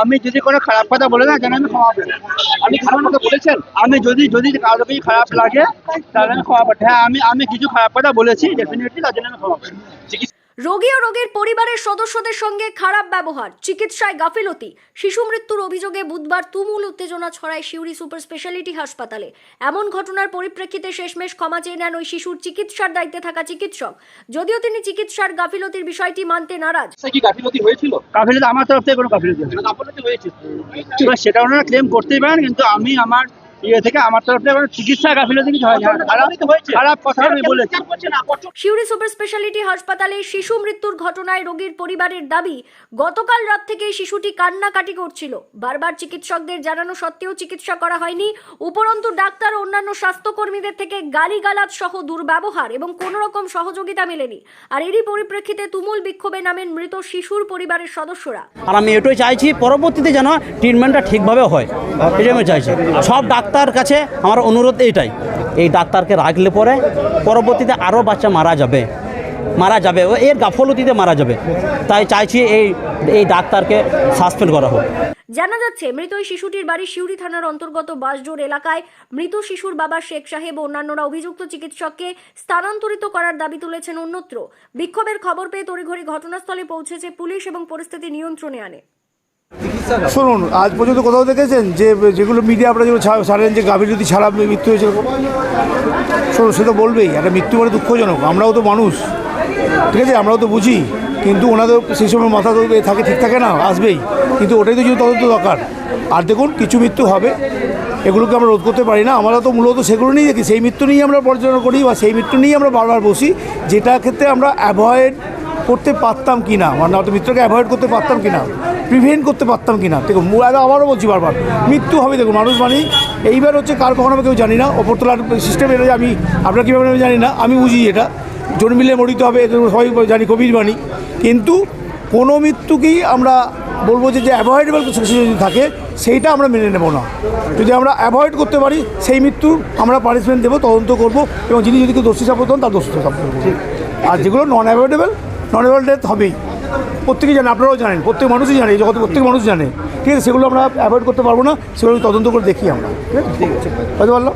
আমি যদি কোনো খারাপ কথা বলে না আমি ক্ষমা আমি খারাপ কথা বলেছেন? আমি যদি যদি কারও কিছু খারাপ লাগে, তাহলে আমি ক্ষমা হ্যাঁ আমি আমি কিছু খারাপ কথা বলেছি ডেফিনেটলি তার জন্য আমি ক্ষমা রোগী ও রোগীর পরিবারের সদস্যদের সঙ্গে খারাপ ব্যবহার চিকিৎসায় গাফিলতি। শিশু মৃত্যুর অভিযোগে বুধবার তুমুল উত্তেজনা ছড়ায় সিউড়ি সুপার স্পেশালিটি হাসপাতালে। এমন ঘটনার পরিপ্রেক্ষিতে শেষমেশ ক্ষমা চেয়ে নেন ওই শিশুর চিকিৎসার দায়িত্বে থাকা চিকিৎসক। যদিও তিনি চিকিৎসার গাফিলতির বিষয়টি মানতে নারাজ। কি গাফিলতি হয়েছিল? কাফিলতি আমার তরফ থেকে কোনো গাফিলতি হয়েছে। সেটা ওনারা ক্লেম করতেই পারেন কিন্তু আমি আমার ইয়ে থেকে আমার তরফ থেকে চিকিৎসা গাফিলতি কিছু হয়নি। খারাপ খারাপ কথা আমি বলেছি। সিউড়ি সুপার স্পেশালিটি হাসপাতালে শিশু মৃত্যুর ঘটনায় রোগীর পরিবারের দাবি গতকাল রাত থেকেই শিশুটি কান্নাকাটি করছিল। বারবার চিকিৎসকদের জানানো সত্ত্বেও চিকিৎসা করা হয়নি। উপরন্তু ডাক্তার ও অন্যান্য স্বাস্থ্যকর্মীদের থেকে গালিগালাজ সহ দুর্ব্যবহার এবং কোনো রকম সহযোগিতা মেলেনি। আর এরই পরিপ্রেক্ষিতে তুমুল বিক্ষোভে নামেন মৃত শিশুর পরিবারের সদস্যরা। আর আমি এটাই চাইছি পরবর্তীতে যেন ট্রিটমেন্টটা ঠিকভাবে হয়। এটাই আমি চাইছি। সব ডাক্তার কাছে আমার অনুরোধ এইটাই। এই ডাক্তারকে রাখলে পরে পরবর্তীতে আরও বাচ্চা মারা যাবে। মারা যাবে ও এর গাফলতিতে মারা যাবে। তাই চাইছি এই এই ডাক্তারকে সাসপেন্ড করা হোক। জানা যাচ্ছে, মৃত ওই শিশুটির বাড়ি সিউড়ি থানার অন্তর্গত বাসজোর এলাকায় মৃত শিশুর বাবা শেখ সাহেব অন্যান্যরা অভিযুক্ত চিকিৎসককে স্থানান্তরিত করার দাবি তুলেছেন অন্যত্র। বিক্ষোভের খবর পেয়ে তড়িঘড়ি ঘটনাস্থলে পৌঁছেছে পুলিশ এবং পরিস্থিতি নিয়ন্ত্রণে আনে। শুনুন, আজ পর্যন্ত কোথাও দেখেছেন যে, যেগুলো মিডিয়া আপনারা যেগুলো ছাড়েন যে, গাভীর যদি ছাড়া মৃত্যু হয়েছে? শুনুন, সে তো বলবেই, একটা মৃত্যু মানে দুঃখজনক, আমরাও তো মানুষ। ঠিক আছে, আমরাও তো বুঝি, কিন্তু ওনাদের সেই সময় মাথা তো থাকে, ঠিক থাকে না, আসবেই। কিন্তু ওটাই তো যদি তদন্ত দরকার। আর দেখুন, কিছু মৃত্যু হবে, এগুলোকে আমরা রোধ করতে পারি না, আমরা তো মূলত সেগুলো নিয়েই দেখি, সেই মৃত্যু নিয়েই আমরা পর্যটন করি বা সেই মৃত্যু নিয়েই আমরা বারবার বসি যেটা ক্ষেত্রে আমরা অ্যাভয়েড করতে পারতাম কি না মানে মৃত্যুকে অ্যাভয়েড করতে পারতাম কি না প্রিভেন্ট করতে পারতাম কি না দেখুন আবার- আবারও বলছি বারবার, মৃত্যু হবে দেখুন, মানুষ মানি এইবার হচ্ছে কার কখন কেউ জানি না। ওপরতলার সিস্টেম এটা আমি আপনার কীভাবে আমি জানি না। আমি বুঝি এটা। জন্মিলে মরিতে হবে সবাই জানি, কবির বাণী। কিন্তু কোনো মৃত্যুকেই আমরা বলব যে অ্যাভয়েডেবল কিছু যদি থাকে, সেইটা আমরা মেনে নেব না। যদি আমরা অ্যাভয়েড করতে পারি, সেই মৃত্যু আমরা পানিশমেন্ট দেবো, তদন্ত করব, এবং যিনি যদি কেউ দোষী সাব্যস্ত হন, তার দোষী সাব্যস্ত করব। আর যেগুলো non avoidable non avoid death হবেই। প্রত্যেকেই জানে আপনারাও জানেন প্রত্যেক মানুষই জানে এই জগতে প্রত্যেক মানুষ জানে। ঠিক আছে সেগুলো আমরা অ্যাভয়েড করতে পারব না সেগুলো তদন্ত করে দেখি আমরা। ঠিক আছে? ঠিক আছে। বুঝতে পারলাম?